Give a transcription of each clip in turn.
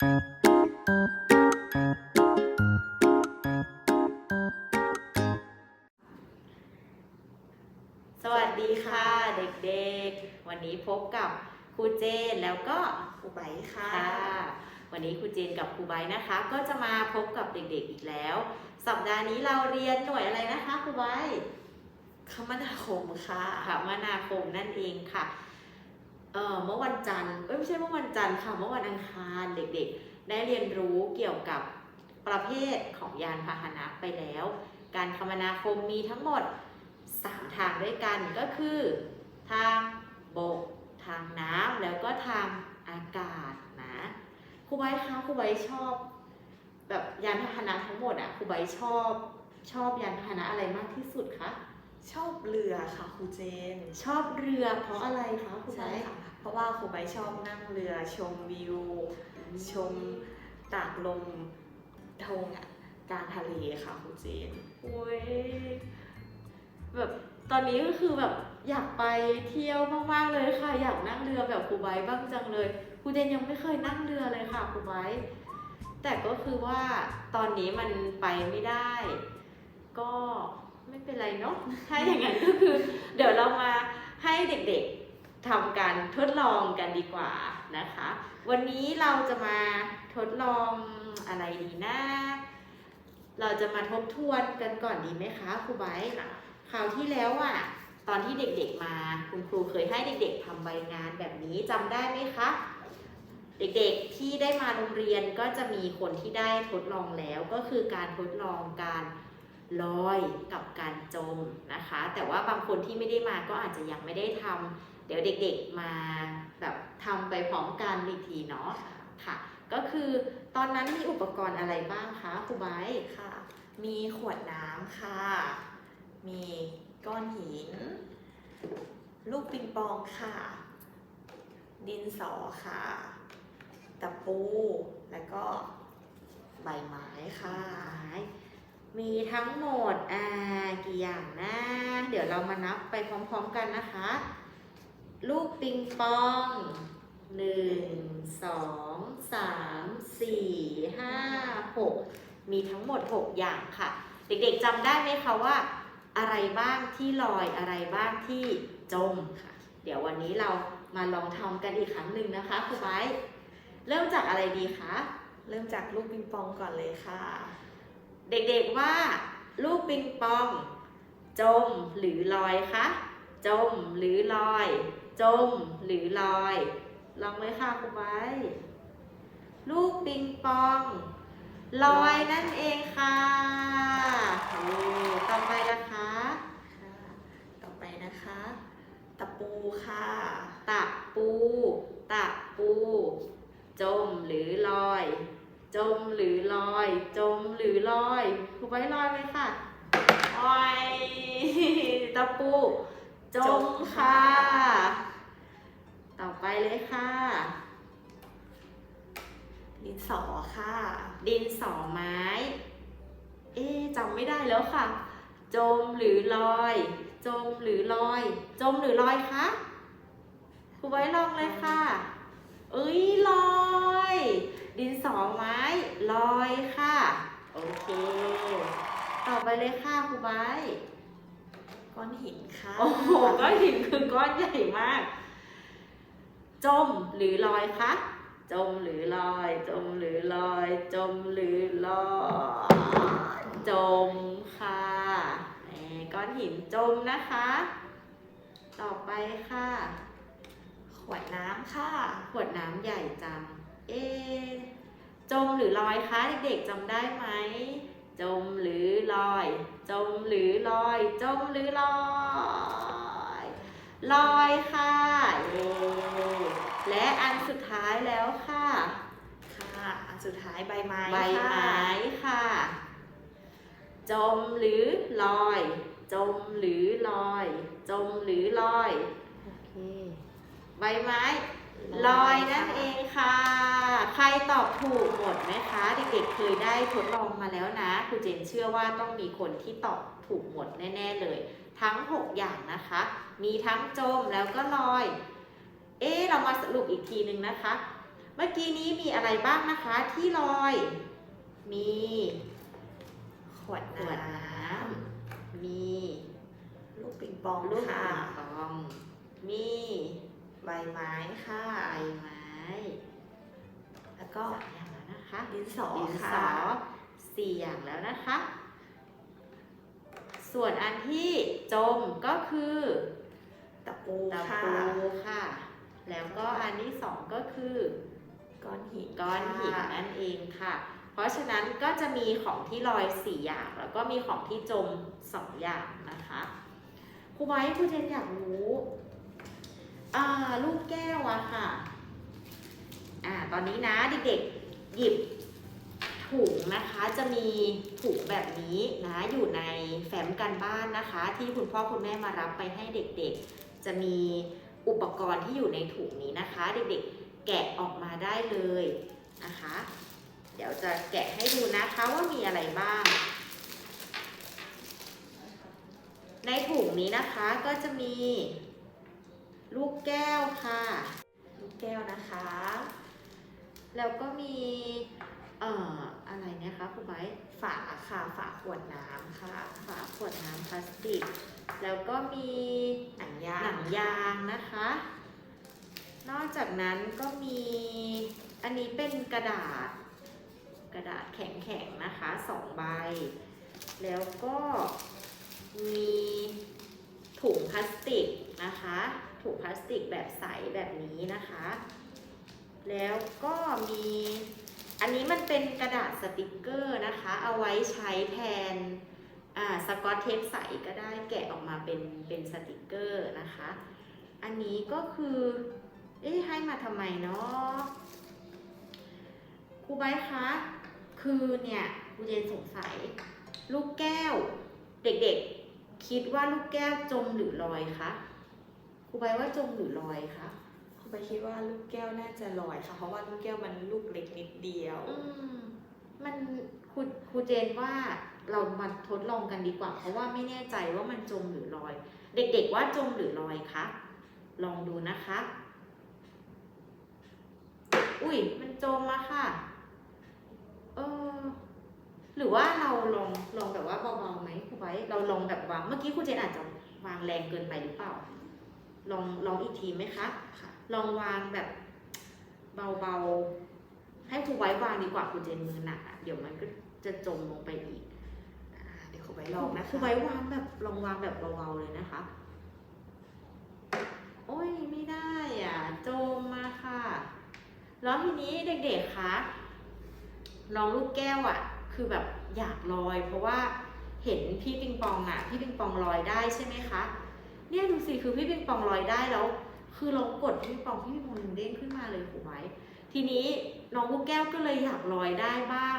สวัสดีค่ะเด็กๆ วันนี้พบกับครูเจนแล้วก็ครูไบร์ทค่ะค่ะ วันนี้ครูเจนกับครูไบร์ทนะคะ ก็จะมาพบกับเด็กๆอีกแล้ว สัปดาห์นี้เราเรียนหน่วยอะไรนะคะครูไบร์ทคมนาคมค่ะ คมนาคมนั่นเองค่ะ เอ่อเมื่อวันจันทร์เอ้ยไม่ใช่เมื่อวันจันทร์ค่ะเมื่อวันอังคารเด็กๆ ได้เรียนรู้เกี่ยวกับประเภทของยานพาหนะไปแล้ว การคมนาคมมีทั้งหมด 3 ทางด้วยกันก็คือ ทางบก ทางน้ำแล้วก็ทางอากาศนะครูไบคะครูไบชอบ แบบยานพาหนะทั้งหมดอะครูไบชอบชอบยานพาหนะอะไรมากที่สุดคะ ชอบเรือค่ะครูเจน ชอบเรือเพราะอะไรคะครูไบใช่ร์ทค่ะ เพราะว่าครูไบร์ทชอบนั่งเรือชมวิว ชมตากลมทงอะกลางทะเลค่ะครูเจนโอ้ยแบบตอนนี้ก็คือแบบอยากไปเที่ยวมากๆเลยค่ะ อยากนั่งเรือแบบครูไบร์ทบ้างจังเลยครูเจนยังไม่เคยนั่งเรือเลยค่ะครูไบร์ทแต่ก็คือว่าตอนนี้มันไปไม่ได้ ก็ไม่ เป็นไรเนาะถ้าอย่างนั้นก็คือ เดี๋ยวเรามาให้เด็กๆทำการทดลองกันดีกว่านะคะ วันนี้เราจะมาทดลองอะไรดีนะ เราจะมาทบทวนกันก่อนดีไหมคะครูไบร์ทคราวที่แล้วอะตอนที่เด็กๆมาคุณครูเคยให้เด็กๆทำใบงานแบบนี้จำได้ไหมคะเด็กๆที่ได้มาโรงเรียนก็จะมีคนที่ได้ทดลองแล้วก็คือการทดลองการ ลอยกับการจมนะคะ แต่ว่าบางคนที่ไม่ได้มาก็อาจจะยังไม่ได้ทำเดี๋ยวเด็กๆมาแบบทำไปพร้อมกันอีกทีเนาะค่ะ ก็คือตอนนั้นมีอุปกรณ์อะไรบ้างคะครูไบร์ทค่ะ มีขวดน้ำค่ะ มีก้อนหิน ลูกปิงปองค่ะ ดินสอค่ะตะปู แล้วก็ใบไม้ค่ะ มีทั้งหมดอ่ากี่อย่างนะ เดี๋ยวเรามานับไปพร้อมๆกันนะคะ ลูกปิงปองหนึ่งสองสามสี่ห้าหกมีทั้งหมดหกอย่างค่ะ เด็กๆจำได้ไหมคะว่า อะไรบ้างที่ลอยอะไรบ้างที่จมค่ะ เดี๋ยววันนี้เรามาลองทำกันอีกครั้งหนึ่งนะคะครูไบเริ่มจากอะไรดีคะ เริ่มจากลูกปิงปองก่อนเลยค่ะ เด็กๆว่า ลูกปิงปอง จมหรือลอยคะ จมหรือลอย จมหรือลอย ลองเลยค่ะครูไว้ลูกปิงปอง ลอยนั่นเองค่ะโอ้ต่อไปนะคะค่ะต่อไปนะคะ ตะปูค่ะ ตะปู ตะปู จมหรือลอย จมหรือลอย จมหรือลอยครูไว้ลอยไหมค่ะลอยตะปู จมค่ะ ต่อไปเลยค่ะ ดินสอค่ะ ดินสอไม้ เอ๊จำไม่ได้แล้วค่ะ จมหรือลอย จมหรือลอย จมหรือลอยคะครูไว้ลองเลยค่ะ เอ้ยลอย ดินสอไม้ลอยค่ะ โอเค ต่อไปเลยค่ะครูไว้ก้อนหินค่ะ โอ้โห ก้อนหินคือก้อนใหญ่มาก จมหรือลอยคะ จมหรือลอย จมหรือลอย จมหรือลอย จมค่ะก้อนหินจมนะคะ ต่อไปค่ะ วดน้ำค่ะ ขวดน้ำใหญ่จัง เอะจมหรือลอยคะเด็กๆจำได้ไหม จมหรือลอย จมหรือลอย จมหรือลอย ลอยค่ะเย้และอันสุดท้ายแล้วค่ะ ค่ะ อันสุดท้ายใบไม้ใบค่ะไม้ค่ะ จมหรือลอย จมหรือลอย จมหรือลอย โอเค ใบไม้ ลอยนั่นเองค่ะ ใครตอบถูกหมดไหมคะเด็กๆเคยได้ทดลองมาแล้วนะครูเจนเชื่อว่าต้องมีคนที่ตอบถูกหมดแน่ ๆเลย ทั้ง 6 อย่างนะคะ มีทั้งจมแล้วก็ลอย เอ๊ะเรามาสรุปอีกทีนึงนะคะมื่อกี้นี้มีอะไรบ้างนะคะที่ลอย มีขวดขวดน้น้ำมีำลูกปิงปองลูกค่ะปิงปองมีใบไม้ค่ะใบไม้ แล้วก็สามอย่างแล้วนะคะดินสอดินสค่ะอสี่อย่างแล้วนะคะ ส่วนอันที่จมก็คือตะปูตะค่ะปูค่ะ แล้วก็อันที่สองก็คือก้อนหินก้อนหินค่ะนั่นเองค่ะ เพราะฉะนั้นก็จะมีของที่ลอยสี่อย่าง แล้วก็มีของที่จมสองอย่างนะคะครูไว้ครูเจนอยากรู้ อ่าลูกแก้วอะค่ะ อ่า ตอนนี้นะเด็กๆหยิบถุงนะคะจะมีถุงแบบนี้นะอยู่ในแฟ้มกันบ้านนะคะ ที่คุณพ่อคุณแม่มารับไปให้เด็กๆ จะมีอุปกรณ์ที่อยู่ในถุงนี้นะคะ เด็กๆ แกะออกมาได้เลยนะคะ เดี๋ยวจะแกะให้ดูนะคะว่ามีอะไรบ้าง ในถุงนี้นะคะก็จะมี ลูกแก้วค่ะ ลูกแก้วนะคะ แล้วก็มีเอ่ออะไรเนี่ยคะครูไบร์ทฝาค่ะฝาขวดน้ำค่ะ ฝาขวดน้ำพลาสติก แล้วก็มีหนังยาหนังยางนะคะ นอกจากนั้นก็มีอันนี้เป็นกระดาษ กระดาษแข็งๆนะคะสองใบ แล้วก็มี ถุงพลาสติกนะคะถุงพลาสติกแบบใสแบบนี้นะคะ แล้วก็มีอันนี้มันเป็นกระดาษสติกเกอร์นะคะ เอาไว้ใช้แทนสกอตเทปใสก็ได้แกะออกมาเป็นเป็นสติกเกอร์นะคะ อันนี้ก็คือเอ๊ะให้มาทำไมเนาะครูไบคะคือเนี่ยครูเจนสงสัย ลูกแก้วเด็กๆ คิดว่าลูกแก้วจมหรือลอยคะครูไบร์ทว่าจมหรือลอยคะคุณไปคิดว่าลูกแก้วน่าจะลอยค่ะ เพราะว่าลูกแก้วมันลูกเล็กนิดเดียว อืมมันครูครูเจนว่าเรามาทดลองกันดีกว่า เพราะว่าไม่แน่ใจว่ามันจมหรือลอย เด็กๆว่าจมหรือลอยคะลองดูนะคะ อุ้ยมันจมอะค่ะ เออ หรือว่าเราลองลองแบบว่า ว้เราลองแบบวางเมื่อกี้ครูเจนอาจจะวางแรงเกินไปหรือเปล่า ลองลองอีกทีไหมคะค่ะลองวางแบบเบาๆ ให้ครูไว้วางดีกว่าครูเจนมือหนักอะเดี๋ยวมันก็จะจมลงไปอีกอ่าเดี๋ยวคุณไปลองนะครูคะไว้วางแบบลองวางแบบเบาๆเลยนะคะ โอ้ยไม่ได้อะจมมาค่ะ แล้วทีนี้เด็กๆคะน้องลูกแก้วอะ คือแบบอยากลอยเพราะว่า เห็นพี่ปิงปองอะพี่ปิงปองลอยได้ใช่ไหมคะเนี่ยดูสิคือพี่ปิงปองลอยได้แล้ว คือเรากดพี่ปิงปองพี่ปิงปองเด้งขึ้นมาเลยครูไว้ทีนี้น้องลูกแก้วก็เลยอยากลอยได้บ้าง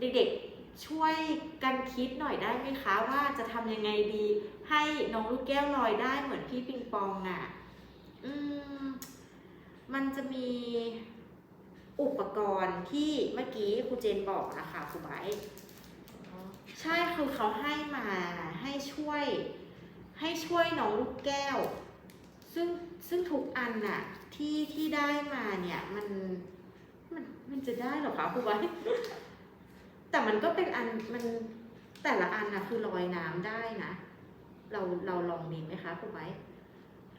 เด็กๆช่วยกันคิดหน่อยได้ไหมคะว่าจะทำยังไงดี ให้น้องลูกแก้วลอยได้เหมือนพี่ปิงปองอะอืมมันจะมีอุปกรณ์ที่เมื่อกี้ครูเจนบอกนะคะครูไบร์ ใช่คือเขาให้มาให้ช่วย ให้ช่วยน้องลูกแก้ว ซึ่งซึ่งทุกอันน่ะ ที่ที่ได้มาเนี่ยมันมันมันจะได้เหรอคะครูไว้ แต่มันก็เป็นอันมันแต่ละอันนะคือลอยน้ำได้นะ เราเราลองดีไหมคะครูไว้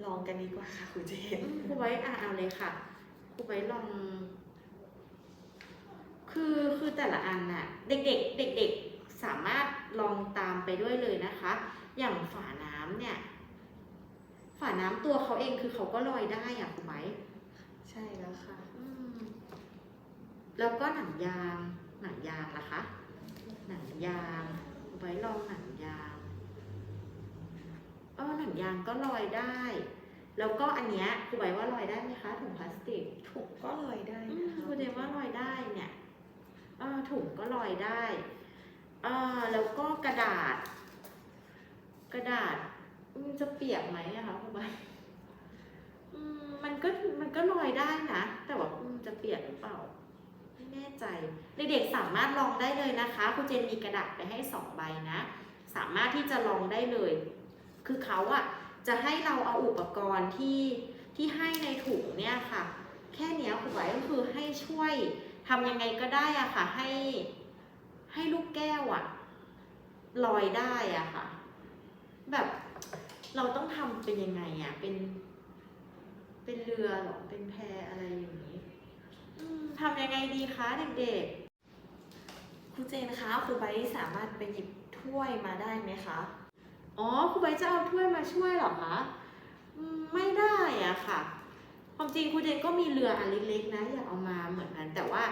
ลองกันดีกว่าค่ะคุณเจนอืมครูไว้อะเอาเลยค่ะครูไว้ลอง คือคือแต่ละอันน่ะ เด็กๆเด็กๆ สามารถลองตามไปด้วยเลยนะคะ อย่างฝาน้ำเนี่ย ฝาน้ำตัวเขาเองคือเขาก็ลอยได้อะครูไว้ใช่แล้วค่ะอืมแล้วก็หนังยาง หนังยางนะคะ หนังยางครูไว้ลองหนังยางเออหนังยางก็ลอยได้ แล้วก็อันเนี้ยครูไว้ว่าลอยได้ไหมคะถุงพลาสติกถุงก็ลอยได้อืนะมคะครูเจนว่าลอยได้เนี่ยเออถุงก็ลอยได้เออแล้วก็กระดาษ กระดาษจะเปียกไหมอะคะครูใบมันก็มันก็ลอยได้นะ แต่ว่าจะเปียกหรือเปล่า ไม่แน่ใจ เด็กๆสามารถลองได้เลยนะคะครูเจนมีกระดาษไปให้สองใบนะ สามารถที่จะลองได้เลย คือเขาอะจะให้เราเอาอุปกรณ์ที่ที่ให้ในถุงเนี่ยค่ะ แค่นี้ครูไว้ก็คือให้ช่วยทำยังไงก็ได้อะค่ะ ให้ ให้ลูกแก้วอะลอยได้อะค่ะ แบบเราต้องทำเป็นยังไงอะเป็น เป็นเรือเหรอเป็นแพอะไรอย่างนี้อืมทำยังไงดีคะเด็กครูเจนคะครูไบร์ทสามารถไปหยิบถ้วยมาได้ไหมคะๆอ๋อครูไบร์ทจะเอาถ้วยมาช่วยเหรอคะอืมไม่ได้อะค่ะ ความจริงครูเจนก็มีเรืออันเล็กๆนะอยากเอามาเหมือนกันแต่ว่า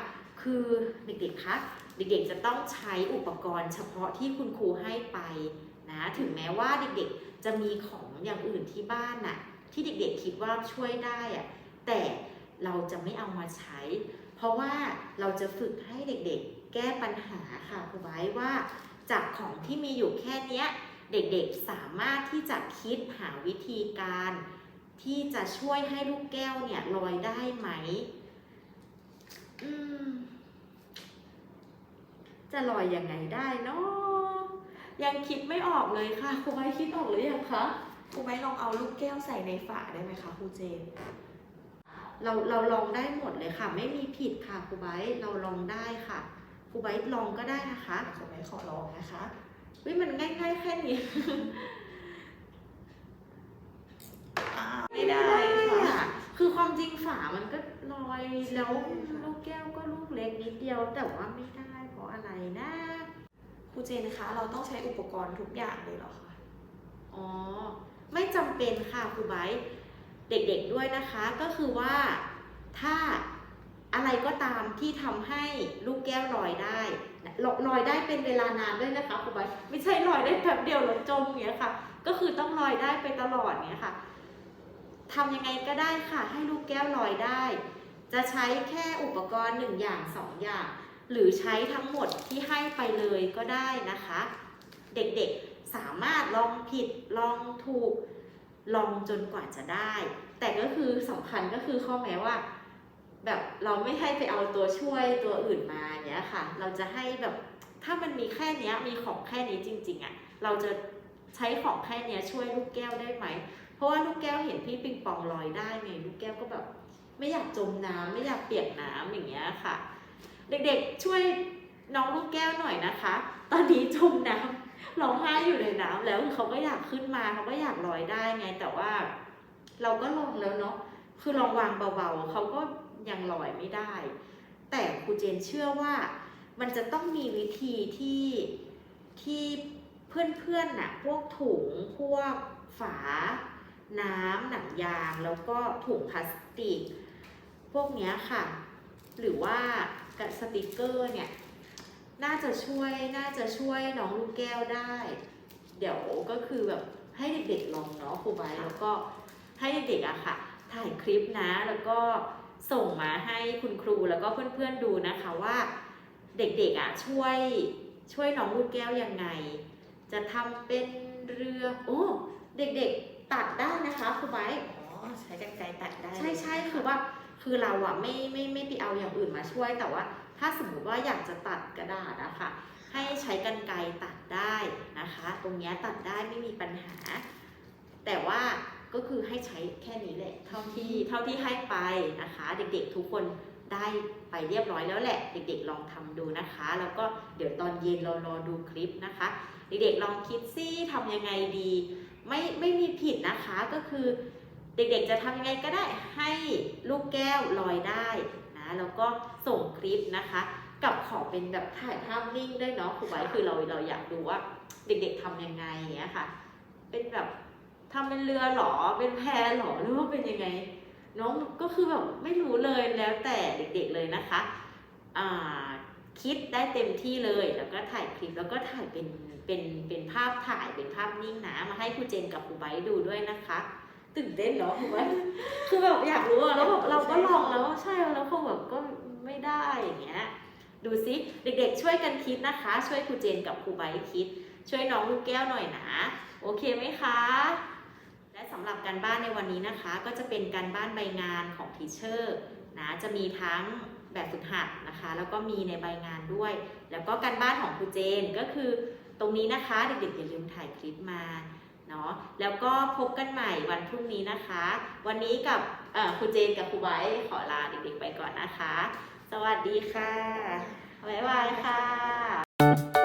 คือเด็กๆคะ เด็กๆจะต้องใช้อุปกรณ์เฉพาะที่คุณครูให้ไปนะถึงแม้ว่าเด็กๆจะมีของอย่างอื่นที่บ้านน่ะที่เด็กๆคิดว่าช่วยได้อะแต่เราจะไม่เอามาใช้ เพราะว่าเราจะฝึกให้เด็กๆ แก้ปัญหาค่ะครูไว้ว่าจากของที่มีอยู่แค่เนี้ยเด็กๆสามารถที่จะคิดหาวิธีการ ที่จะช่วยให้ลูกแก้วเนี่ยลอยได้ไหม อืม จะลอยยังไงได้เนาะยังคิดไม่ออกเลยค่ะครูไว้คิดออกหรือยังคะครูไบร์ทลองเอาลูกแก้วใส่ในฝาได้ไหมคะครูเจน เราเราลองได้หมดเลยค่ะ ไม่มีผิดค่ะครูไบร์ทเราลองได้ค่ะครูไบร์ทลองก็ได้นะคะครูไบร์ทขอลองนะคะวิมันง่ายๆแค่นี้อ่าไม่ได้ค่ะอะคือความจริงฝามันก็ลอยแล้วลูกแก้วก็ลูกเล็กนิดเดียวแต่ว่าไม่ได้เพ ราะอะไรนะครูเจนคะเราต้องใช้อุปกรณ์ทุกอย่างเลยเหรอคะอ๋อไม่จำเป็นค่ะครูไบเด็กๆด้วยนะคะก็คือว่าถ้าอะไรก็ตามที่ทำให้ลูกแก้วลอยได้ลอยได้เป็นเวลานานด้วยนะคะครูไบไม่ใช่ลอยได้แป๊บเดียวแล้วจมอย่างเงี้ยค่ะ ก็คือต้องลอยได้ไปตลอดเนี้ยค่ะทำยังไงก็ได้ค่ะ ให้ลูกแก้วลอยได้ จะใช้แค่อุปกรณ์หนึ่งอย่างสองอย่าง หรือใช้ทั้งหมดที่ให้ไปเลยก็ได้นะคะ เด็กๆสามารถลองผิดลองถูกลองจนกว่าจะได้ แต่ก็คือสำคัญก็คือข้อแม้ว่า แบบเราไม่ให้ไปเอาตัวช่วยตัวอื่นมาเนี้ยค่ะ เราจะให้แบบถ้ามันมีแค่นี้มีของแค่นี้จริงๆอะ่ะเราจะใช้ของแค่นี้ช่วยลูกแก้วได้ไหม เพราะว่าลูกแก้วเห็นพี่ปิงปองลอยได้ไงลูกแก้วก็แบบ ไม่อยากจมน้ำไม่อยากเปียกน้ำอย่างเงี้ยค่ะ เด็กๆช่วยน้องลูกแก้วหน่อยนะคะ ตอนนี้จมน้ำร้องไห้อยู่ในน้ำแล้วคือเขาก็อยากขึ้นมาเขาก็อยากลอยได้ไง แต่ว่า เราก็ลองแล้วเนาะคือลองวางเบาๆเขาก็ยังลอยไม่ได้ แต่ครูเจนเชื่อว่ามันจะต้องมีวิธีที่ที่เพื่อนๆน่ะพวกถุงพวกฝา น้ำหนังยาง แล้วก็ถุงพลาสติก พวกนี้ค่ะ หรือว่า กระสติกเกอร์เนี่ย น่าจะช่วยน่าจะช่วยน้องลูกแก้วได้ เดี๋ยวก็คือแบบให้เด็กๆลองเนาะครูไบร์ทแล้วก็ให้เด็กๆอะค่ะ ถ่ายคลิปนะ แล้วก็ส่งมาให้คุณครูแล้วก็เพื่อนๆดูนะคะว่า เด็กๆอะช่วยช่วยน้องลูกแก้วยังไง จะทำเป็นเรือโอ้เด็กๆตัดได้นะคะครูไบร์ทอ๋อใช้กรรไกรตัดได้ ใช่ใช่คือว่า คือเราอะไม่ไม่ไม่ไปเอาอย่างอื่นมาช่วย แต่ว่าถ้าสมมติว่าอยากจะตัดกระดาษอะค่ะให้ใช้กรรไกรตัดได้นะคะ ตรงนี้ตัดได้ไม่มีปัญหา แต่ว่าก็คือให้ใช้แค่นี้แหละเท่าที่เท่าที่ให้ไปนะคะ เด็กๆทุกคนได้ไปเรียบร้อยแล้วแหละ เด็กๆลองทำดูนะคะ แล้วก็เดี๋ยวตอนเย็นเรารอดูคลิปนะคะ เด็กๆลองคิดซิทำยังไงดี ไม่ไม่มีผิดนะคะก็คือ เด็กๆจะทำยังไงก็ได้ให้ลูกแก้วลอยได้นะแล้วก็ส่งคลิปนะคะ กับขอเป็นแบบถ่ายภาพนิ่งด้วยเนาะครูไว้คือเราเราอยากดูว่าเด็กๆทำยังไงอย่างเงี้ยค่ะ เป็นแบบทำเป็นเรือหรอเป็นแพหรอหรือว่าเป็นยังไง น้องก็คือแบบไม่รู้เลยแล้วแต่เด็กๆเลยนะคะอ่าคิดได้เต็มที่เลยแล้วก็ถ่ายคลิปแล้วก็ถ่ายเป็นเป็นเป็นภาพถ่ายเป็นภาพนิ่งนะมาให้ครูเจนกับครูไบดูด้วยนะคะ ตื่นเต้นเนาะครูไบร์ทคือแบบอยากรู้อะแล้วแบบเราก็ลองแล้วใช่แล้วคงแบบก็ไม่ได้อย่างเงี้ย ดูซิเด็กๆ ช่วยกันคิดนะคะ ช่วยครูเจนกับครูไบคิด ช่วยน้องลูกแก้วหน่อยนะโอเคไหมคะ และสำหรับการบ้านในวันนี้นะคะ ก็จะเป็นการบ้านใบงานของทีเชอร์นะจะมีทั้งแบบฝึกหัดนะคะ แล้วก็มีในใบงานด้วย แล้วก็การบ้านของครูเจนก็คือตรงนี้นะคะ เด็กๆอย่าลืมถ่ายคลิปมา เนาะแล้วก็พบกันใหม่วันพรุ่งนี้นะคะ วันนี้กับครูเจนกับครูไว้ขอลาเด็กๆไปก่อนนะคะ สวัสดีค่ะ บ๊ายบายค่ะ